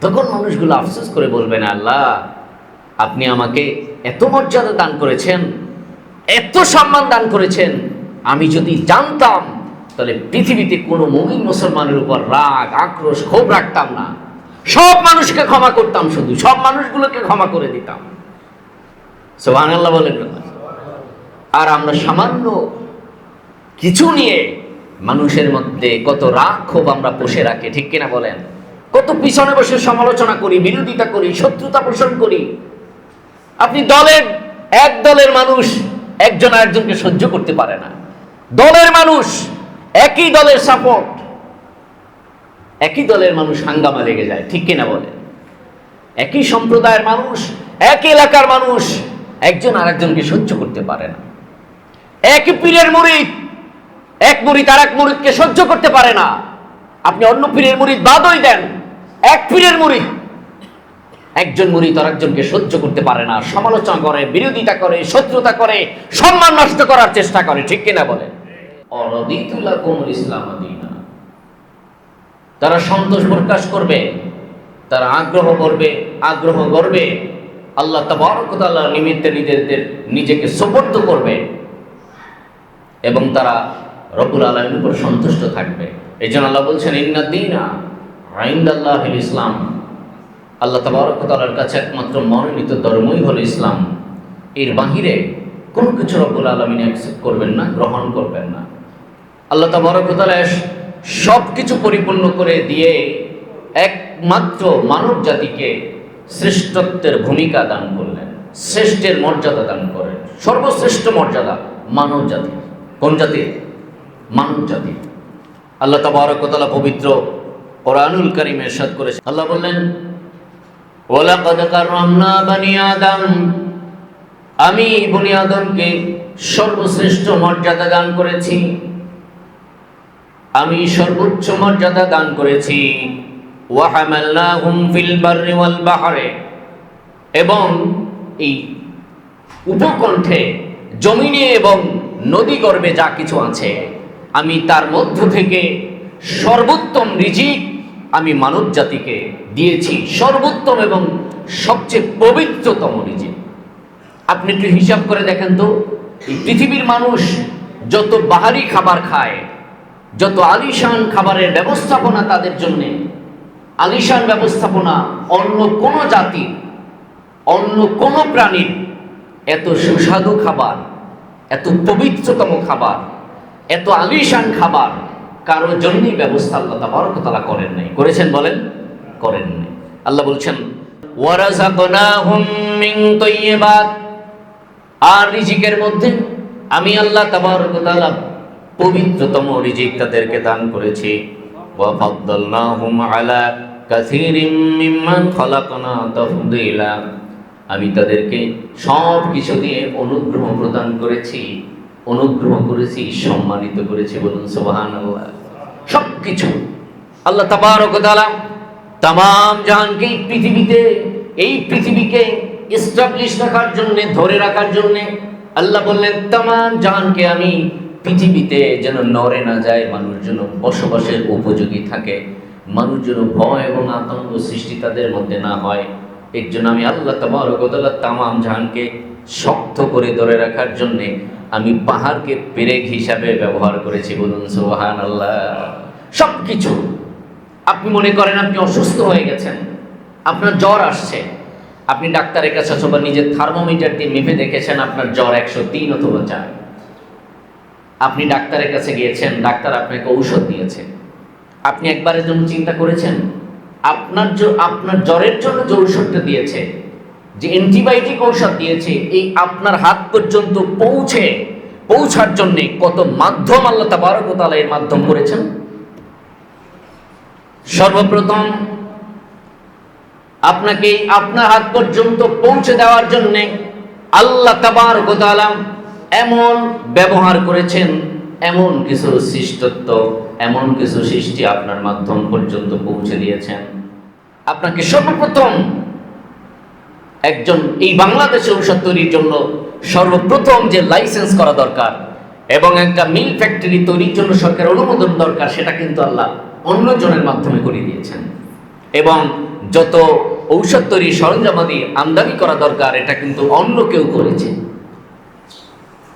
তখন মানুষগুলো আফসোস করে বলবেন, আল্লাহ, আপনি আমাকে এত মর্যাদা দান করেছেন, এত সম্মান দান করেছেন। আমি যদি জানতাম, তাহলে পৃথিবীতে কোনো মমিন মুসলমানের উপর রাগ, আক্রোশ, ক্ষোভ রাখতাম না। সব মানুষকে ক্ষমা করতাম শুধু, সব মানুষগুলোকে ক্ষমা করে দিতাম। সোহান আল্লাহ বলেন। আর আমরা সামান্য কিছু নিয়ে মানুষের মধ্যে কত রাগ, ক্ষোভ আমরা পোষে রাখি, ঠিক কিনা বলেন? কত পিছনে বসে সমালোচনা করি, বিরোধিতা করি, শত্রুতা পোষণ করি। আপনি দলের, এক দলের মানুষ একজন আরেকজনকে সহ্য করতে পারে না। দলের মানুষ একই দলের সাপোর্ট একই দলের মানুষ হাঙ্গামা লেগে যায়, ঠিক কিনা বলেন? একই সম্প্রদায়ের মানুষ এক এলাকার মানুষ একজন আরেকজনকে সহ্য করতে পারে না। এক পীরের মুরিদ এক মুরিদ আর এক মুরিদকে সহ্য করতে পারে না। আপনি অন্য পীরের মুরিদ বাদই দেন। এক পীরের মুরিদ একজন মুরিদ আর একজনকে সহ্য করতে পারে না সমালোচনা করে বিরোধিতা করে শত্রুতা করে সম্মান নষ্ট করার চেষ্টা করে ঠিক কিনা বলে? ইসলাম তারা সন্তোষ প্রকাশ করবে তারা আগ্রহ করবে আগ্রহ করবে আল্লাহ তাবারকতাল্লাহ নিমিত্তে নিজেদের নিজেকে সোপর্দ করবে এবং তারা রবুল আলমের উপর সন্তুষ্ট থাকবে। এই জন্য আল্লাহ বলছেন ইন্নাদ্দিনা আইন্দাল্লাহ ইসলাম। আল্লাহ তাবারকতালার কাছে একমাত্র মনোনীত ধর্মই হলো ইসলাম। এর বাহিরে কোনো কিছু রব্বুল আলমিন অ্যাকসেপ্ট করবেন না, গ্রহণ করবেন না। আল্লাহ তাবারকতালা সব কিছু পরিপূর্ণ করে দিয়ে একমাত্র মানব জাতিকে শ্রেষ্ঠত্বের ভূমিকা দান করলেন। শ্রেষ্ঠের মর্যাদা দান করেন। সর্বশ্রেষ্ঠ মর্যাদা মানব জাতি কোন জাতি মানব জাতি আল্লাহ তাবারকতালা পবিত্র কোরআনুল করিম এরশাদ করেছে। আল্লাহ বললেন ওলাকাদ কাররামনা বানি আদম। আমি বনি আদমকে সর্বশ্রেষ্ঠ মর্যাদা দান করেছি। আমি সর্বোচ্চ মর্যাদা দান করেছি। ওয়াহামাল্লাহুম ফিল বাররি ওয়াল বাহরে। এবং এই উপকণ্ঠে, জমিনে এবং নদী গর্ভে যা কিছু আছে, আমি তার মধ্য থেকে সর্বোত্তম রিজিক আমি মানব জাতিকে দিয়েছি সর্বোত্তম এবং সবচেয়ে পবিত্রতম রিজিক আপনি একটু হিসাব করে দেখেন তো, এই পৃথিবীর মানুষ যত বাহারি খাবার খায়, যত আলিশান খাবারের ব্যবস্থাপনা তাদের জন্যে, আলিশান ব্যবস্থাপনা অন্য কোনো জাতির, অন্য কোনো প্রাণীর এত সুস্বাদু খাবার, এত পবিত্রতম খাবার, এত আলিশান খাবার কারোর জন্যই ব্যবস্থা আল্লাহ তাবারকতালা করেন নাই। করেছেন বলেন? করেন নাই। আল্লাহ বলছেন আর রিজিকের মধ্যে আমি আল্লাহ তাবারকতালা পবিত্রতম রিজিক তাদেরকে দান করেছি। আলা আমি তাদেরকে সব কিছু দিয়ে অনুগ্রহ প্রদান করেছি, অনুগ্রহ করেছি, সম্মানিত করেছি বলুন সুবহানাল্লাহ। সব কিছু আল্লাহ তাবারক ওয়া তাআলা তাম জাহানকে এই পৃথিবীতে, এই পৃথিবীকে এস্টাবলিশ রাখার জন্যে, ধরে রাখার জন্যে আল্লাহ বললেন তাম জাহানকে আমি পৃথিবীতে যেন নড়ে না যায়, মানুষ যেন বসবাসের উপযোগী থাকে, মানুষ যেন ভয় এবং আতঙ্ক সৃষ্টি তাদের মধ্যে না হয়। এর জন্য আমি আল্লাহ তাবারকতাল্লাহ তামাম জাহানকে শক্ত করে ধরে রাখার জন্যে আমি পাহাড়কে পেরেক হিসাবে ব্যবহার করেছি, বলুন সোহান আল্লাহ সব কিছু আপনি মনে করেন আপনি অসুস্থ হয়ে গেছেন, আপনার জ্বর আসছে। আপনি ডাক্তারের কাছে অথবা নিজের থার্মোমিটার দিয়ে মেপে দেখেছেন আপনার জ্বর একশো তিন অথবা চার। আপনি ডাক্তারের কাছে গিয়েছেন, ডাক্তার আপনাকে ঔষধ দিয়েছে। আপনি একবারের জন্য চিন্তা করেছেন, আপনার আপনার জ্বরের জন্য যে ঔষধটা দিয়েছে যে অ্যান্টিবায়োটিক ঔষধ দিয়েছে, এই আপনার হাত পর্যন্ত পৌঁছে, পৌঁছার জন্য কত মাধ্যম আল্লাহ তাবারকতালা এর মাধ্যম করেছেন? সর্বপ্রথম, আপনাকে আপনার হাত পর্যন্ত পৌঁছে দেওয়ার জন্য আল্লাহ তাবারকতালা এমন ব্যবহার করেছেন, এমন কিছু সৃষ্টত্ব, এমন কিছু সৃষ্টি আপনার মাধ্যম পর্যন্ত পৌঁছে দিয়েছেন। আপনাকে সর্বপ্রথম একজন এই বাংলাদেশে ঔষধ তৈরির জন্য সর্বপ্রথম যে লাইসেন্স করা দরকার এবং একটা মিল ফ্যাক্টরি তৈরির জন্য সরকার অনুমোদন দরকার, সেটা কিন্তু আল্লাহ অন্যজনের মাধ্যমে করে দিয়েছেন। এবং যত ঔষধ তৈরি সরঞ্জামাদি আমদানি করা দরকার, এটা কিন্তু অন্য কেউ করেছে।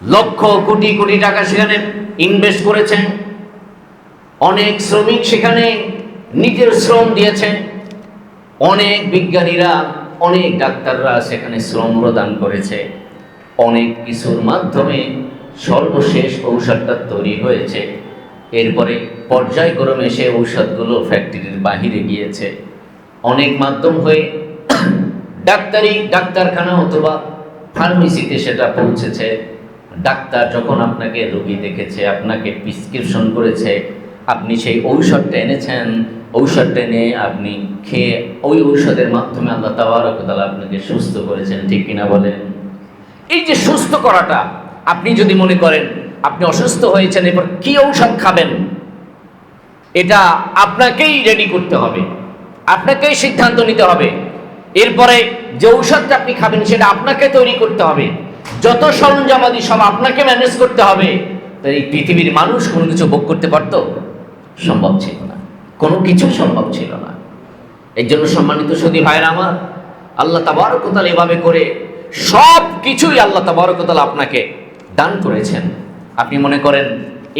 লক্ষ কোটি কোটি টাকা সেখানে ইনভেস্ট করেছেন অনেক শ্রমিক সেখানে নিজের শ্রম দিয়েছেন অনেক বিজ্ঞানীরা অনেক ডাক্তাররা সেখানে শ্রম প্রদান করেছে। অনেক কিছুর মাধ্যমে সর্বশেষ ঔষধটা তৈরি হয়েছে। এরপরে পর্যায়ক্রমে সে ঔষধগুলো ফ্যাক্টরির বাহিরে গিয়েছে। অনেক মাধ্যম হয়ে ডাক্তারি, ডাক্তারখানা অথবা ফার্মেসিতে সেটা পৌঁছেছে। ডাক্তার যখন আপনাকে রোগী দেখেছে, আপনাকে প্রিসক্রিপশন করেছে আপনি সেই ঔষধটা এনেছেন। ঔষধটা এনে আপনি খেয়ে ওই ঔষধের মাধ্যমে আল্লাহ তাবারকতালা আপনাকে সুস্থ করেছেন, ঠিক কিনা বলেন? এই যে সুস্থ করাটা, আপনি যদি মনে করেন আপনি অসুস্থ হয়েছেন এবার কি ঔষধ খাবেন? এটা আপনাকেই রেডি করতে হবে। আপনাকেই সিদ্ধান্ত নিতে হবে। এরপরে যে ঔষধটা আপনি খাবেন, সেটা আপনাকে তৈরি করতে হবে। যত সরঞ্জামাদি সব আপনাকে ম্যানেজ করতে হবে। তাই পৃথিবীর মানুষ কোনো কিছু ভোগ করতে পারত? সম্ভব ছিল না। কোনো কিছু সম্ভব ছিল না। এর জন্য সম্মানিত সদী ভাইরা আমার, আল্লাহ তাবারকতাল এভাবে করে সব কিছুই আল্লাহ তাবারকতাল আপনাকে দান করেছেন। আপনি মনে করেন,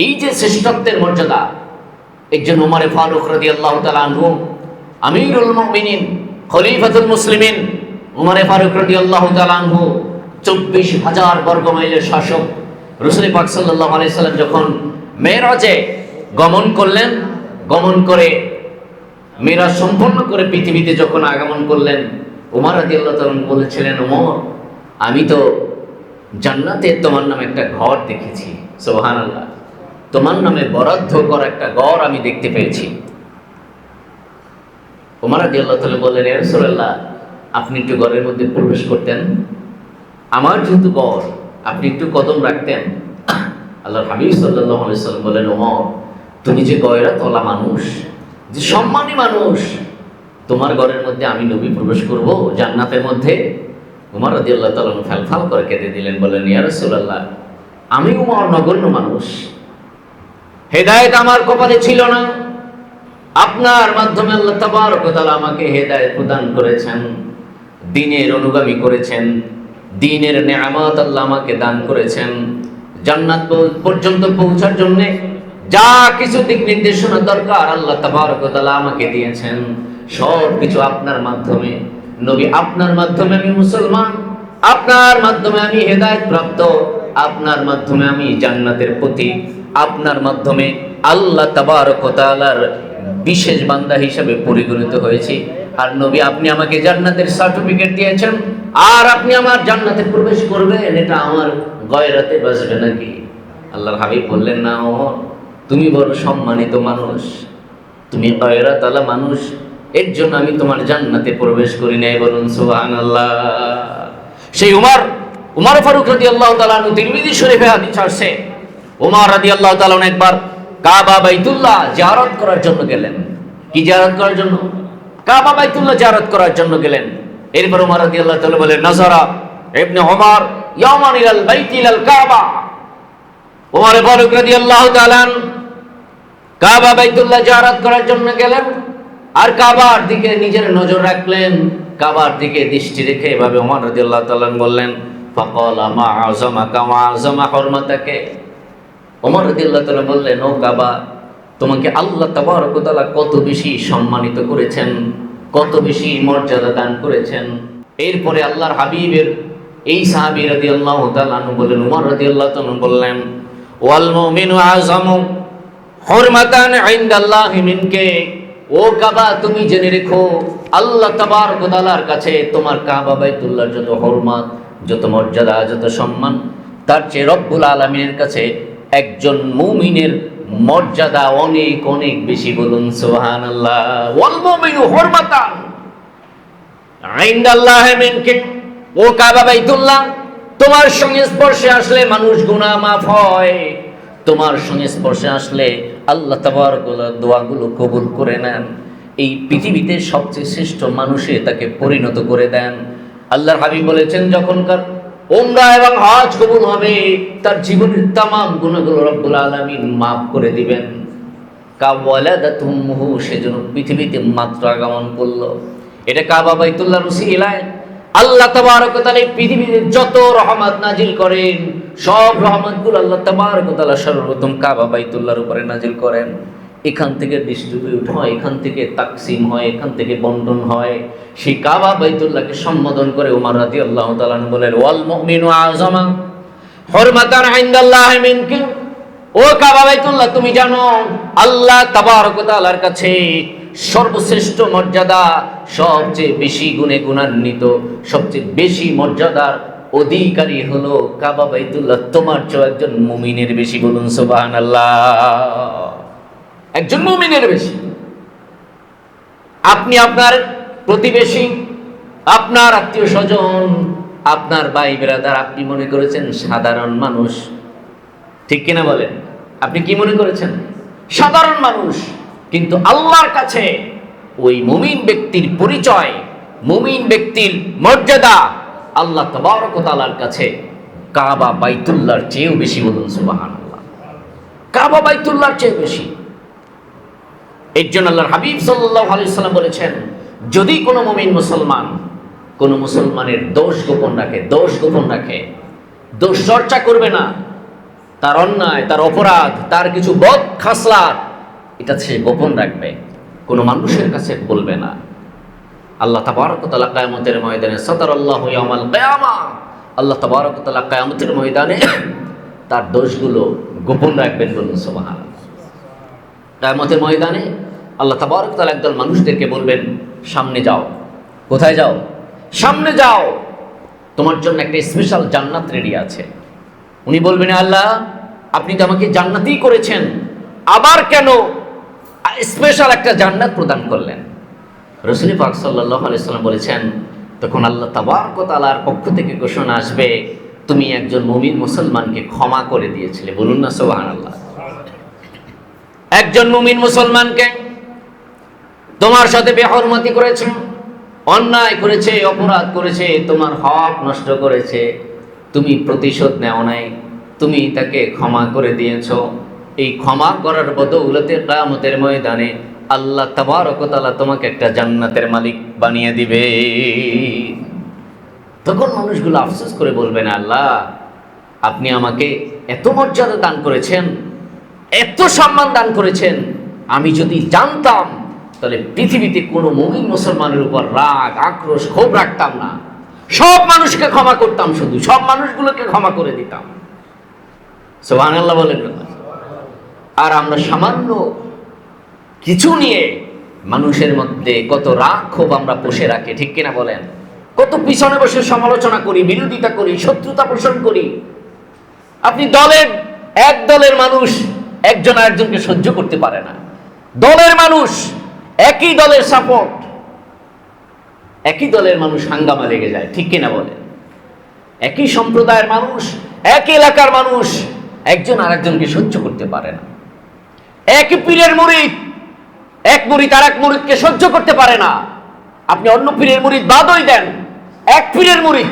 এই যে শ্রেষ্ঠত্বের মর্যাদা, একজন উমারে ফারুক রাদি আল্লাহ তালা আমিরুল মুমিনিন, খলিফাতুল মুসলিমিন, উমারে ফারুক রাদি আল্লাহ তালা চব্বিশ হাজার বর্গ মাইলের শাসক, রসুল পাক সাল্লাহ আলাইসাল্লাম যখন মেয়েরাজে গমন করলেন, গমন করে মেয়েরা সম্পন্ন করে পৃথিবীতে যখন আগমন করলেন, উমার তালন বলেছিলেন ওমর আমি তো জান্নাতে তোমার নামে একটা ঘর দেখেছি সোহান আল্লাহ তোমার নামে বরাদ্দ করা একটা ঘর আমি দেখতে পেয়েছি। ওমর রাদি আল্লাহ তালা বললেন রসুল্লাহ আপনি একটু ঘরের মধ্যে প্রবেশ করতেন। আমার যেহেতু ঘর, আপনি একটু কদম রাখতেন। আল্লাহ হাবিব সাল্লাহ সাল্লাম বললেন ওমর তুমি যে গয়রা তলা মানুষ, যে সম্মানী মানুষ, তোমার ঘরের মধ্যে আমি নবী প্রবেশ করব, জান্নাতের মধ্যে? উমর রাদি আল্লাহ তালন ফ্যালফাল করে কেঁদে দিলেন বলেন ইয়ারসুল্লাহ আমি উমর নগণ্য মানুষ। হেদায়েত আমার কপালে ছিল না। আপনার মাধ্যমে আল্লাহ তাবার তাবারকতালা আমাকে হেদায়েত প্রদান করেছেন, দিনের অনুগামী করেছেন, দিনের নেয়ামত আল্লাহ আমাকে দান করেছেন। জান্নাত পর্যন্ত পৌঁছার জন্য যা কিছু দিক নির্দেশনা দরকার, আল্লাহ তাবারকতালা আমাকে দিয়েছেন। সব কিছু আপনার মাধ্যমে। নবী আপনার মাধ্যমে আমি মুসলমান, আপনার মাধ্যমে আমি হেদায়েত প্রাপ্ত, আপনার মাধ্যমে আমি জান্নাতের প্রতি, আপনার মাধ্যমে আল্লাহ তাবারকতালার বিশেষ বান্দা হিসাবে পরিগণিত হয়েছি। আর নবী, আপনি আমাকে জান্নাতের সার্টিফিকেট দিয়েছেন, আর আপনি আমার জান্নাতে প্রবেশ করবেন, এটা আমার গয়রাতে বাসবে নাকি? আল্লাহর হাবিব বললেন, না ও তুমি বড় সম্মানিত মানুষ। তুমি গয়রাত আলা মানুষ। এর জন্য আমি তোমার জান্নাতে প্রবেশ করি নাই বলুন সুহান আল্লাহ সেই উমার উমার ফারুক রাদি আল্লাহ তালানু তিরমিজি শরীফে হাদিস আসছে। উমার রাদি আল্লাহ তালান একবার কাবা বাইতুল্লাহ জিয়ারত করার জন্য গেলেন। কি জিয়ারত করার জন্য? কাবা বাইতুল্লাহ জিয়ারত করার জন্য গেলেন। এরপর উমার রাদি আল্লাহ তাআলা বলেন নাজারা ইবনে ওমর ইয়ামান ইলাল বাইত ইলাল কাবা। উমর ফারুক রাদিয়াল্লাহু তাআলা কাবা বাইতুল্লাহ জিয়ারত করার জন্য গেলেন, আর কাবার দিকে নিজের নজর রাখলেন, কাবার দিকে দৃষ্টি রেখে এভাবে উমর রাদিয়াল্লাহু তাআলা বললেন, ফাকাল মা আযমাকা মা আযমা হুরমাতাকে? ওমর রাদিয়াল্লাহু তাআলা বললেন, ও কাবা, তোমাকে আল্লাহ তাবারক তাআলা কত বেশি সম্মানিত করেছেন, কত বেশি মর্যাদা দান করেছেন। এরপরে আল্লাহর হাবিবের এই সাহাবী রাদিয়াল্লাহু তাআলা বলেন ওমর রাদিয়াল্লাহু তাআলা বললেন, ওয়াল মুমিনু আযমু হুরমাতান ইনদাল্লাহি মিনকে। ও কাবা, তুমি জেনে রেখো, আল্লাহ তাবারক ওয়া তাআলার কাছে তোমার কাবা বাইতুল্লাহর যত হরমত, যত মর্যাদা, যত সম্মান, তার চেয়ে রব্বুল আলমিনের কাছে একজন মুমিনের মর্যাদা অনেক অনেক বেশি বলুন সোহান ও কাবা বাইতুল্লাহ, তোমার সংস্পর্শে আসলে মানুষ গুনাহ মাফ হয়। তোমার সংস্পর্শে আসলে আল্লাহ তাআলা দোয়াগুলো কবুল করে নেন। এই পৃথিবীতে সবচেয়ে শ্রেষ্ঠ মানুষে তাকে পরিণত করে দেন। আল্লাহর হাবিব বলেছেন, যখনকার ওমরা এবং হজ কবুল হবে, তার জীবনের তামাম গুণাগুলো রব্বুল আলামিন মাফ করে দিবেন। সেজন্য পৃথিবীতে মাত্র আগমন করল। এটা কাবা বাইতুল্লাহ রুসিলায় আল্লাহ তাবারক তাআলা এই পৃথিবীতে যত রহমত নাজিল করেন, সব রহমতগুলো আল্লাহ তাবারক তাআলা সর্বপ্রথম কাবা বাইতুল্লাহর উপরে নাজিল করেন। এখান থেকে ডিস্ট্রিবিউট হয়, এখান থেকে তাকসিম হয়, এখান থেকে বন্টন হয়। সেই কাবা বাইতুল্লাহকে সম্বোধন করে উমর রাদিয়াল্লাহু তাআলা বলেন, ওয়াল মুমিনু আযমা হরমাতান ইনদাল্লাহ মিনকা ও কাবা বাইতুল্লাহ, তুমি জানো, আল্লাহ তাবারক তাআলার কাছে সর্বশ্রেষ্ঠ মর্যাদা সবচেয়ে বেশি গুণে গুণান্বিত, সবচেয়ে বেশি মর্যাদার অধিকারী হলো কাবা বাইতুল্লাহ। তোমার চেয়ে একজন মুমিনের বেশি বলুন, সুবহানাল্লাহ। একজন মুমিনের বেশি। আপনি আপনার প্রতিবেশী, আপনার আত্মীয় স্বজন আপনার ভাই বেরাদার আপনি মনে করেছেন সাধারণ মানুষ। ঠিক কিনা বলেন? আপনি কি মনে করেছেন? সাধারণ মানুষ। কিন্তু আল্লাহর কাছে ওই মুমিন ব্যক্তির পরিচয়, মুমিন ব্যক্তির মর্যাদা আল্লাহ তবারক তাআলার কাছে কাবা বাইতুল্লাহর চেয়েও বেশি বলুন সুবহানাল্লাহ। কাবা বাইতুল্লাহর চেয়ে বেশি। এর জন্য আল্লাহর হাবিব সাল্লাল্লাহু আলাইহি সাল্লাম বলেছেন, যদি কোনো মুমিন মুসলমান কোনো মুসলমানের দোষ গোপন রাখে, দোষ গোপন রাখে, দোষ চর্চা করবে না, তার অন্যায়, তার অপরাধ, তার কিছু বদ খাসলা এটা সে গোপন রাখবে। কোনো মানুষের কাছে বলবে না। আল্লাহ তাবারক তাআলা কিয়ামতের ময়দানে সাতারাল্লাহু ইয়াউমাল কিয়ামা। আল্লাহ তাবারক তাআলা কিয়ামতের ময়দানে তার দোষগুলো গোপন রাখবেন বলুন, সুবহানাল্লাহ। কিয়ামতের ময়দানে আল্লাহ তাবারক তাআলা একদল মানুষদেরকে বলবেন, সামনে যাও। কোথায় যাও? সামনে যাও। তোমার জন্য একটা স্পেশাল জান্নাত রেডি আছে। উনি বলবেন, আল্লাহ, আপনি তো আমাকে জান্নাতি করেছেন। আবার কেন? স্পেশাল একটা জান্নাত প্রদান করলেন। রসুল পাক সাল্লাহ আলাইসাল্লাম বলেছেন, তখন আল্লাহ তাবারক তাআলার পক্ষ থেকে ঘোষণা আসবে, তুমি একজন মুমিন মুসলমানকে ক্ষমা করে দিয়েছিলে। বলুন না সোহান আল্লাহ একজন মুমিন মুসলমানকে তোমার সাথে বেহরমতি করেছে, অন্যায় করেছে, অপরাধ করেছে, তোমার হক নষ্ট করেছে। তুমি প্রতিশোধ নেও নাই, তুমি তাকে ক্ষমা করে দিয়েছ। এই ক্ষমা করার বদৌলতে কামতের ময়দানে আল্লাহ তাবারকতালা তোমাকে একটা জান্নাতের মালিক বানিয়ে দিবে। তখন মানুষগুলো আফসোস করে বলবেন আল্লাহ, আপনি আমাকে এত মর্যাদা দান করেছেন, এত সম্মান দান করেছেন, আমি যদি জানতাম, তাহলে পৃথিবীতে কোনো মুমিন মুসলমানের উপর রাগ, আক্রোশ, ক্ষোভ রাখতাম না। সব মানুষকে ক্ষমা করতাম শুধু, সব মানুষগুলোকে ক্ষমা করে দিতাম। সোহান আল্লাহ বলেন? আর আমরা সামান্য কিছু নিয়ে মানুষের মধ্যে কত রাগ ক্ষোভ আমরা পুষে রাখি, ঠিক কিনা বলেন? কত পিছনে বসে সমালোচনা করি, বিরোধিতা করি, শত্রুতা পোষণ করি। আপনি দলের, এক দলের মানুষ একজন আরেকজনকে সহ্য করতে পারে না। দলের মানুষ একই দলের সাপোর্ট একই দলের মানুষ হাঙ্গামা লেগে যায়, ঠিক কিনা বলেন? একই সম্প্রদায়ের মানুষ এক এলাকার মানুষ একজন আরেকজনকে সহ্য করতে পারে না। এক পীরের মুরিদ এক মুরিদ আর এক মুরিদকে সহ্য করতে পারে না। আপনি অন্য পীরের মুরিদ বাদই দেন। এক পীরের মুরিদ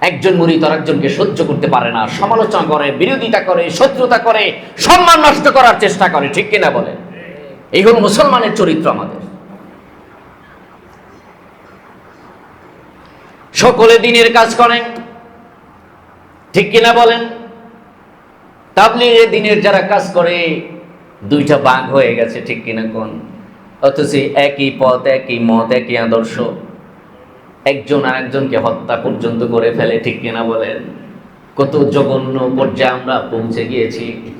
একজন মুরিদ আর একজনকে সহ্য করতে পারে না। সমালোচনা করে, বিরোধিতা করে, শত্রুতা করে, সম্মান নষ্ট করার চেষ্টা করে। ঠিক কিনা বলে এই হল মুসলমানের চরিত্র আমাদের। সকলে দিনের কাজ করেন। ঠিক কিনা বলেন? তাবলিগে দিনের যারা কাজ করে দুইটা বাঘ হয়ে গেছে ঠিক কিনা কোন? অথচ একই পথ, একই মত, একই আদর্শ। একজন আরেকজনকে হত্যা পর্যন্ত করে ফেলে ঠিক কিনা বলেন? কত জঘন্য পর্যায়ে আমরা পৌঁছে গিয়েছি।